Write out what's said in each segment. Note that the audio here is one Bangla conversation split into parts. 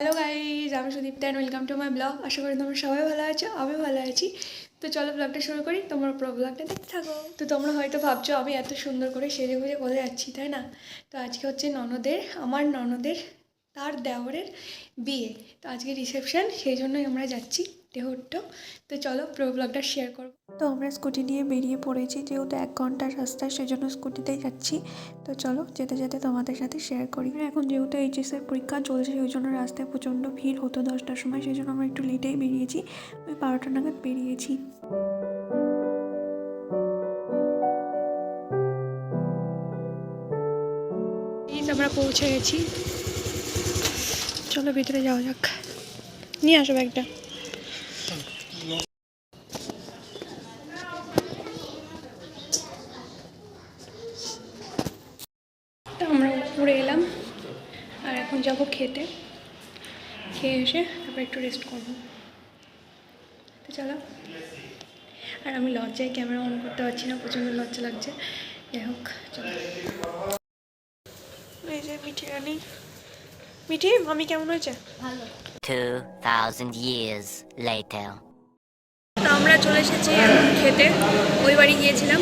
হ্যালো গাইজ আমি Sudipta and welcome to my blog আশা করি তোমরা সবাই ভালো আছো আমি ভালো আছি। তো চলো ব্লগটা শুরু করি। তোমরা পুরো ব্লগটা দেখতে থাকো। তো তোমরা হয়তো ভাবছ, আমি এত সুন্দর করে সেজে গুজে কোথায় যাচ্ছি, তাই না? তো আজকে হচ্ছে ননদের, আমার ননদের, তার দেওরের বিয়ে। তো আজকে রিসেপশান সেই জন্যই আমরা যাচ্ছি দেহট্ট। তো চলো পুরো ব্লগটা শেয়ার করব। তো আমরা স্কুটি নিয়ে বেরিয়ে পড়েছি, যেহেতু এক ঘণ্টার রাস্তা, সেজন্য স্কুটিতেই যাচ্ছি। তো চলো যেতে যেতে তোমাদের সাথে শেয়ার করি। এখন যেহেতু এইচএসের পরীক্ষা চলছে ওই জন্য রাস্তায় প্রচণ্ড ভিড়, হতো দশটার সময়, সেই জন্য আমরা একটু লেটেই বেরিয়েছি। ওই বারোটা নাগাদ বেরিয়েছি। আমরা পৌঁছে গেছি। চলো ভিতরে যাওয়া যাক। নিয়ে আসো ব্যাগটা তো আমরা উপরে এলাম আর এখন যাব খেতে। খেয়ে এসে তারপর একটু রেস্ট করব। তো চলো। আর আমি লজ্জায় ক্যামেরা অন করতে পারছি না প্রচণ্ড লজ্জা লাগছে। যাই হোক চলো। এই যে মিঠি মিঠি মামি কেমন হয়েছে? ভালো 2,000 years later. আমরা চলে এসেছি এখন খেতে। ওই বাড়ি গিয়েছিলাম।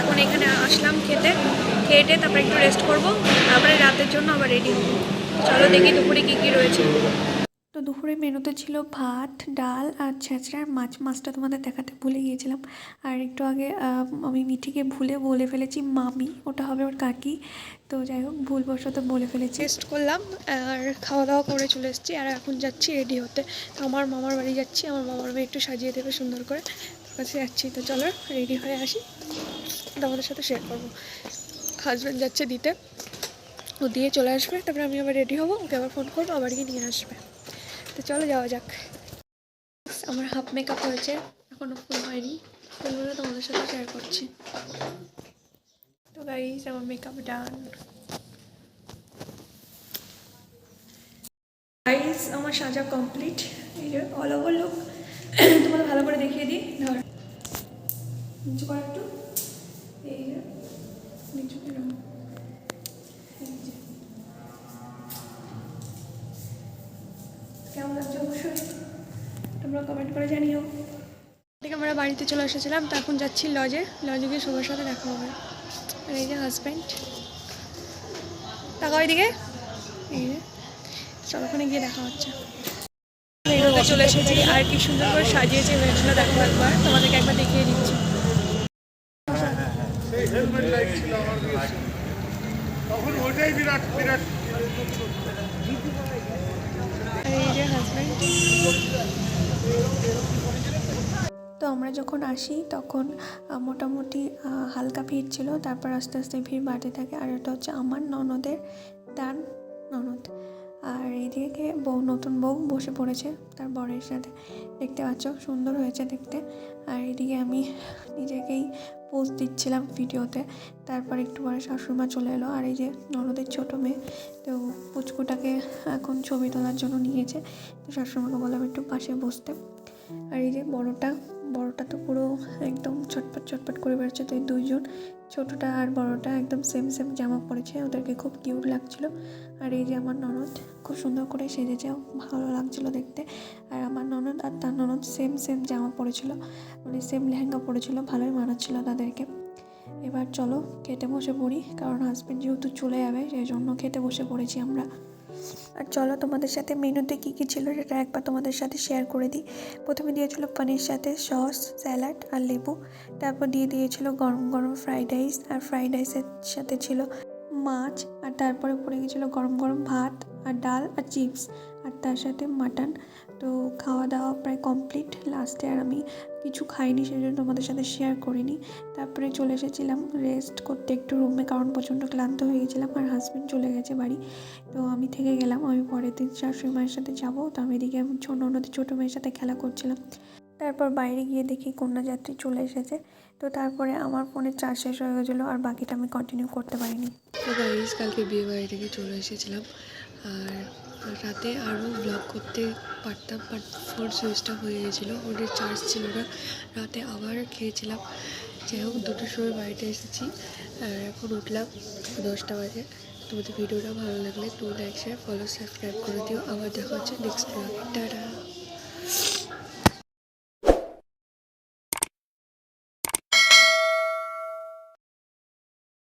এখন এখানে আসলাম খেতে। খেটে তারপরে একটু রেস্ট করব। তারপরে রাতের জন্য আবার রেডি হব। চলো দেখি দুপুরে কী কী রয়েছে। তো দুপুরে মেনুতে ছিল ভাত, ডাল আর ছেঁচড়া আর মাছ। মাছটা তোমাদের দেখাতে ভুলে গিয়েছিলাম। আর একটু আগে আমি মিঠিকে ভুলে বলে ফেলেছি, মামি, ওটা হবে ওর কাকি। তো যাই হোক, ভুলবশত বলে ফেলেছি। টেস্ট করলাম, আর খাওয়া দাওয়া করে চলে এসেছি, আর এখন যাচ্ছি রেডি হতে। তো আমার মামার বাড়ি যাচ্ছি, আমার মামার মেয়ে একটু সাজিয়ে দেবে সুন্দর করে। তার কাছে যাচ্ছি, তো চলো, রেডি হয়ে আসি। তোমাদের সাথে শেয়ার করব। হাজব্যান্ড যাচ্ছে দিতে। ও দিয়ে চলে আসবে, তারপরে আমি আবার রেডি হব, ওকে আবার ফোন করব, আবার গিয়ে নিয়ে আসবে। তো চলো যাওয়া যাক। আমার হাফ মেকআপ হয়েছে, এখনও ফুল হয়নি। ফুলগুলো তোমাদের সাথে শেয়ার করছি। তো গাইজ আমার মেকআপ ডান গাইজ আমার সাজা কমপ্লিট এই যে অল ওভার লুক তোমাদের ভালো করে দেখিয়ে দিই। ধর। একটু। এই যে। কমেন্ট করে জানিও। থেকে আমরা বাড়িতে চলে এসেছিলাম, তো এখন যাচ্ছি লজে লজে গিয়ে সবার সাথে দেখা হবে। আর এই যে হাজব্যান্ড টাকা ওইদিকে এই যে। চলো গিয়ে দেখা হচ্ছে। চলে এসেছি। আর কি সুন্দর করে সাজিয়েছে মেনুটা দেখো একবার। তোমাদেরকে একবার দেখিয়ে দিচ্ছি। এই যে হাজব্যান্ড তো আমরা যখন আসি, তখন মোটামুটি হালকা ভিড় ছিল। তারপর আস্তে আস্তে ভিড় বাড়তে থাকে। আর এটা হচ্ছে আমার ননদের দান, ননদ। আর এদিকে বউ, নতুন বউ বসে পড়েছে তার বরের সাথে। দেখতে পাচ্ছ, সুন্দর হয়েছে দেখতে। আর এদিকে আমি নিজেকেই পোজ দিচ্ছিলাম ভিডিওতে। তারপর একটু পরে শাশুড়িমা চলে এলো। আর এই যে ননদের ছোটো মেয়ে, তো পুচকুটাকে এখন ছবি তোলার জন্য নিয়েছে। তো শাশুড়িমাকে বললাম একটু পাশে বসতে। আর এই যে বড়টা বড়টা তো পুরো একদম ছটপট ছটপট করে বেড়াচ্ছে। তো এই দুইজন ছোটোটা আর বড়টা একদম সেম সেম জামা পরেছে। ওদেরকে খুব কিউট লাগছিল। আর এই যে আমার ননদ, খুব সুন্দর করে সেজেছে। ভালো লাগছিল দেখতে। আর আমার ননদ আর তার ননদ সেম সেম জামা পরেছিল। মানে সেম লেহেঙ্গা পরেছিল। ভালোই মানাচ্ছিল তাদেরকে। এবার চলো খেতে বসে পড়ি, কারণ হাজব্যান্ড যেহেতু চলে যাবে, সেই জন্য খেতে বসে পড়েছি আমরা। আর চলো তোমাদের সাথে মেনুতে কী কী ছিল সেটা একবার তোমাদের সাথে শেয়ার করে দিই। প্রথমে দিয়েছিল পানির সাথে সস স্যালাড আর লেবু। তারপর দিয়ে দিয়েছিল গরম গরম ফ্রাইড রাইস আর ফ্রাইড রাইসের সাথে ছিল মাছ। আর তারপরে পড়ে গেছিল গরম গরম ভাত আর ডাল আর চিপস আর তার সাথে মাটন তো খাওয়া দাওয়া প্রায় কমপ্লিট লাস্টে আর আমি কিছু খাইনি সেই জন্য তোমাদের সাথে শেয়ার করিনি। তারপরে চলে এসেছিলাম রেস্ট করতে একটু রুমে কারণ প্রচণ্ড ক্লান্ত হয়ে গেছিলাম আর হাজব্যান্ড চলে গেছে বাড়ি। তো আমি থেকে গেলাম, আমি পরের দিন শাশুড়ি মায়ের সাথে যাব। তো আমি এদিকে আমি ছোটো নদী ছোটো মেয়ের সাথে খেলা করছিলাম। তারপর বাইরে গিয়ে দেখি কন্যাযাত্রী চলে এসেছে। তো তারপরে আমার ফোনে চার্জ শেষ হয়ে গেছিল আর বাকিটা আমি কন্টিনিউ করতে পারিনি। তো কালকে বিয়ে বাড়ি থেকে চলে এসেছিলাম। আর রাতে আরও ব্লগ করতে পারতাম বাট ফোন সুইচটা হয়ে গেছিল। ফোনের চার্জ ছিল না। রাতে আবার খেয়েছিলাম। যাই হোক, দুটোর সময় বাড়িতে এসেছি। আর এখন উঠলাম দশটা বাজে। তোমাদের ভিডিওটা ভালো লাগলে তুমি লাইক শেয়ার ফলো সাবস্ক্রাইব করে দিও। আবার দেখা হচ্ছে নেক্সট ব্লগে টাটা!